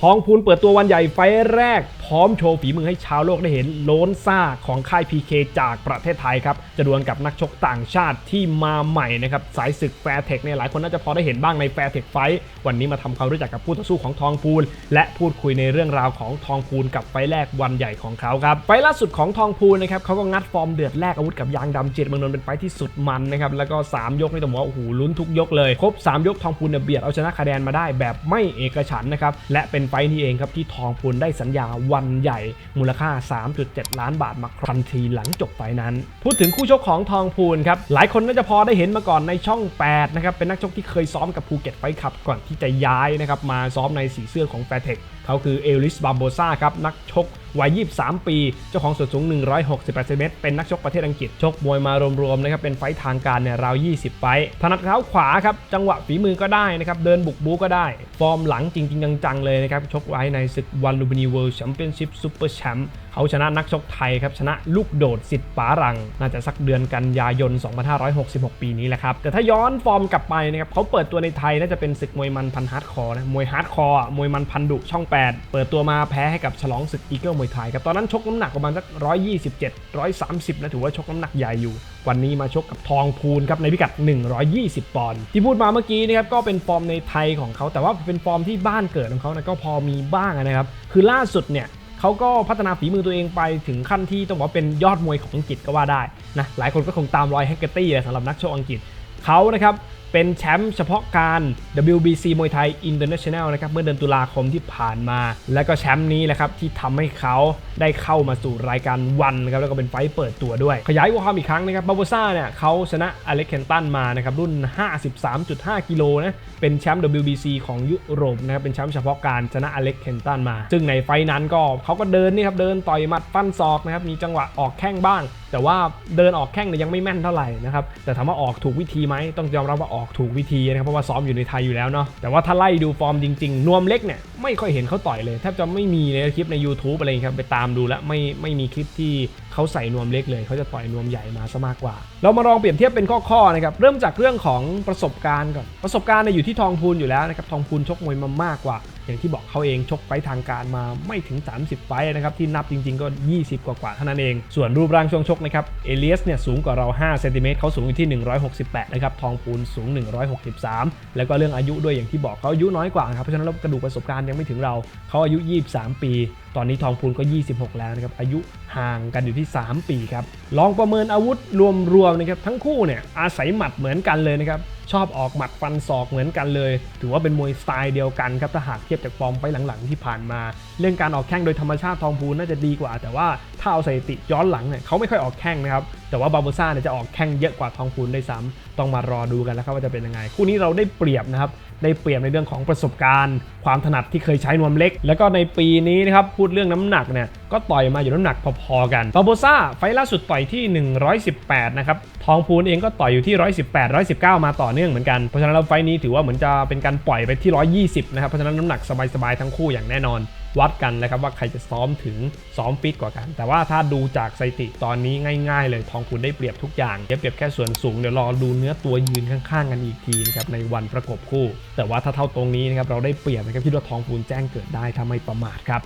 ทองพูนเปิดตัววันใหญ่ไฟแรก พร้อมโชว์ฝีมือให้ชาวโลกได้เห็นโลนซ่าของค่าย PK จากประเทศไทยครับ จะดวลกับนักชกต่างชาติที่มาใหม่นะครับ สายศึกแฟร์เทคเนี่ยหลายคนน่าจะพอได้เห็นบ้างในแฟร์เทคไฟวันนี้มาทำความรู้จักกับผู้ต่อสู้ของทองพูน และพูดคุยในเรื่องราวของทองพูนกับไฟแรกวันใหญ่ของเขาครับไฟล่าสุดของทองพูนนะครับเขาก็งัดฟอร์มเดือดแรกอาวุธกับยางดำเจ็ดเมืองนนท์เป็นไฟที่สุดมันนะครับแล้วก็สามยกนี่ต้องบอกว่าโอ้โหลุ้นทุกยกเลยครบสามยกทองพูนเนี่ยเบียดเอาชนะคะแนนมาได้แบบไม่เอกฉันนะครับและเป็นไฟนี้เองครับที่ทองพูนได้สัญญาวันใหญ่มูลค่า 3.7 ล้านบาทมาทันทีหลังจบไฟนั้น พูดถึงคู่ชกของทองพูนครับหลายคนน่าจะพอได้เห็นมาก่อนในช่อง 8 นะครับ เป็นนักชกที่เคยซ้อมกับภูเก็ตไฟคลับก่อนที่จะย้ายนะครับมาซ้อมในสีเสื้อของแฟเทคเขาคือเอลิสบาโบซาครับนักชกวัย 23 ปี เจ้าของส่วนสูง 168เซนติเมตร เป็นนักชกประเทศอังกฤษ ชกมวยมารวมๆนะครับ เป็นไฟท์ทางการเนี่ยราว 20 ไฟท์ถนัดเท้าขวาครับ จังหวะฝีมือก็ได้นะครับ เดินบุกบูก็ได้ ฟอร์มหลังจริงๆ จังๆ เลยนะครับ ชกไว้ในศึกวันลูบินีเวิลด์แชมเปี้ยนชิพซูเปอร์แชมป์ เขาชนะนักชกไทยครับชนะลูกโดดสิทธิ์ป๋ารัง น่าจะสักเดือนกันยายน 2566 ปีนี้แหละครับ แต่ถ้าย้อนฟอร์มกลับไปนะครับเขาเปิดตัวในไทยน่าจะเป็นศึกมวยมันพันฮาร์ดคอร์นะมวยฮาร์ดคอร์อะมวยมันพันดุช่อง 8 เปิดตัวมาแพ้ให้กับฉลองศึกอีเกิลมวยไทยครับตอนนั้นชกน้ำหนักประมาณสัก 127 130 นะถือว่าชกน้ำหนักใหญ่อยู่ วันนี้มาชกกับทองพูนครับในพิกัด 120 ปอนด์ที่พูดมาเมื่อกี้นะครับก็เป็นฟอร์มในไทยของเขาแต่ว่าเป็นฟอร์มที่บ้านเกิดของเขานะก็พอมีบ้างนะครับคือล่าสุดเนี่ย เขาก็พัฒนาฝีมือตัวเองไปถึงขั้นที่ต้องบอกเป็นยอดมวยของอังกฤษก็ว่าได้นะหลายคนก็คงตามรอยแฮกเกอร์ตี้สำหรับนักชกอังกฤษเขานะครับ เป็นแชมป์เฉพาะการ WBC มวยไทย International นะครับ เมื่อเดือนตุลาคมที่ผ่านมา และก็แชมป์นี้แหละครับที่ทำให้เขาได้เข้ามาสู่รายการวันนะครับแล้วก็เป็นไฟเปิดตัวด้วย ขยายความอีกครั้งนะครับบาโบซ่าเนี่ยเขาชนะอเล็กเคนตันมานะครับรุ่น 53.5 กิโลนะเป็นแชมป์ WBC ของยุโรปนะครับเป็นแชมป์เฉพาะการชนะอเล็กเคนตันมา ซึ่งในไฟนั้นก็เขาก็เดินนี่ครับเดินต่อยหมัดฟันศอกนะครับมีจังหวะออกแข้งบ้าง แต่ว่าเดินออกแข้งเนี่ยยังไม่แม่นเท่าไหร่นะครับแต่ถามว่าออกถูกวิธีไหมต้องยอมรับว่าออกถูกวิธีนะครับเพราะว่าซ้อมอยู่ในไทยอยู่แล้วเนาะแต่ว่าถ้าไล่ดูฟอร์มจริง ๆ นวมเล็กเนี่ยไม่ค่อยเห็นเขาต่อยเลยแทบจะไม่มีเลยคลิปใน YouTube อะไรเงี้ยครับไปตามดูแล้วไม่ไม่มีคลิปที่เขาใส่นวมเล็กเลยเขาจะต่อยนวมใหญ่มาซะมากกว่า เรามาลองเปรียบเทียบเป็นข้อๆนะครับเริ่มจากเรื่องของประสบการณ์ก่อนประสบการณ์เนี่ยอยู่ที่ทองพูนอยู่แล้วนะครับทองพูนชกมวยมามากกว่า อย่างที่บอกเขาเองชกไฟทางการมาไม่ถึง 30 ไฟนะครับที่นับจริง ๆ ก็ 20 กว่าๆเท่านั้นเอง ส่วนรูปร่างช่วงชกนะครับเอเลียสเนี่ยสูงกว่าเรา5เซนติเมตรเขาสูงอยู่ที่ 168 นะครับ ทองพูนสูง 163 แล้วก็เรื่องอายุด้วยอย่างที่บอกเขาอายุน้อยกว่าครับเพราะฉะนั้นกระดูกประสบการณ์ยังไม่ถึงเราเขาอายุ 23 ปี ตอนนี้ทองพูนก็ 26 แล้วนะครับอายุห่างกันอยู่ที่ 3 ปีครับลองประเมินอาวุธรวมๆนะครับทั้งคู่เนี่ยอาศัยหมัดเหมือนกันเลยนะครับ ชอบออกหมัดฟันศอกเหมือนกันเลย ถือว่าเป็นมวยสไตล์เดียวกันครับถ้าหากเทียบจากฟอร์มไปหลังๆที่ผ่านมา เรื่องการออกแข้งโดยธรรมชาติทองพูนน่าจะดีกว่า แต่ว่าถ้าเอาสถิติย้อนหลังเนี่ยเขาไม่ค่อยออกแข้งนะครับแต่ว่าบาโบซ่าเนี่ยจะออกแข้งเยอะกว่าทองพูนได้วยซ้ำต้องมารอดูกันแล้วครับว่าจะเป็นยังไง คู่นี้เราได้เปรียบนะครับได้เปรียบในเรื่องของประสบการณ์ ความถนัดที่เคยใช้นวมเล็ก แล้วก็ในปีนี้นะครับพูดเรื่องน้ำหนักเนี่ยก็ต่อยมาอยู่น้ำหนักพอๆกันบาโบซ่าไฟล่าสุดต่อยที่ 118 นะครับทองพูนเองก็ต่อยอยู่ที่ 118 119 มาต่อเนื่องเหมือนกันเพราะฉะนั้นแล้วไฟนี้ถือว่าเหมือนจะเป็นการปล่อยไปที่ 120 นะครับเพราะฉะนั้นน้ำหนักสบายๆทั้งคู่อย่างแน่นอน วัดกันนะครับว่าใครจะซ้อมถึงซ้อมฟิตกว่ากัน แต่ว่าถ้าดูจากสถิติตอนนี้ง่าย ๆ เลยทองคุณได้เปรียบทุกอย่างเปรียบแค่ส่วนสูงเดี๋ยวรอดูเนื้อตัวยืนข้างๆกันอีกทีนะครับในวันประกบคู่ แต่ว่าถ้าเท่าตรงนี้นะครับเราได้เปรียบนะครับที่ว่าทองคุณแจ้งเกิดได้ถ้าไม่ประมาทครับ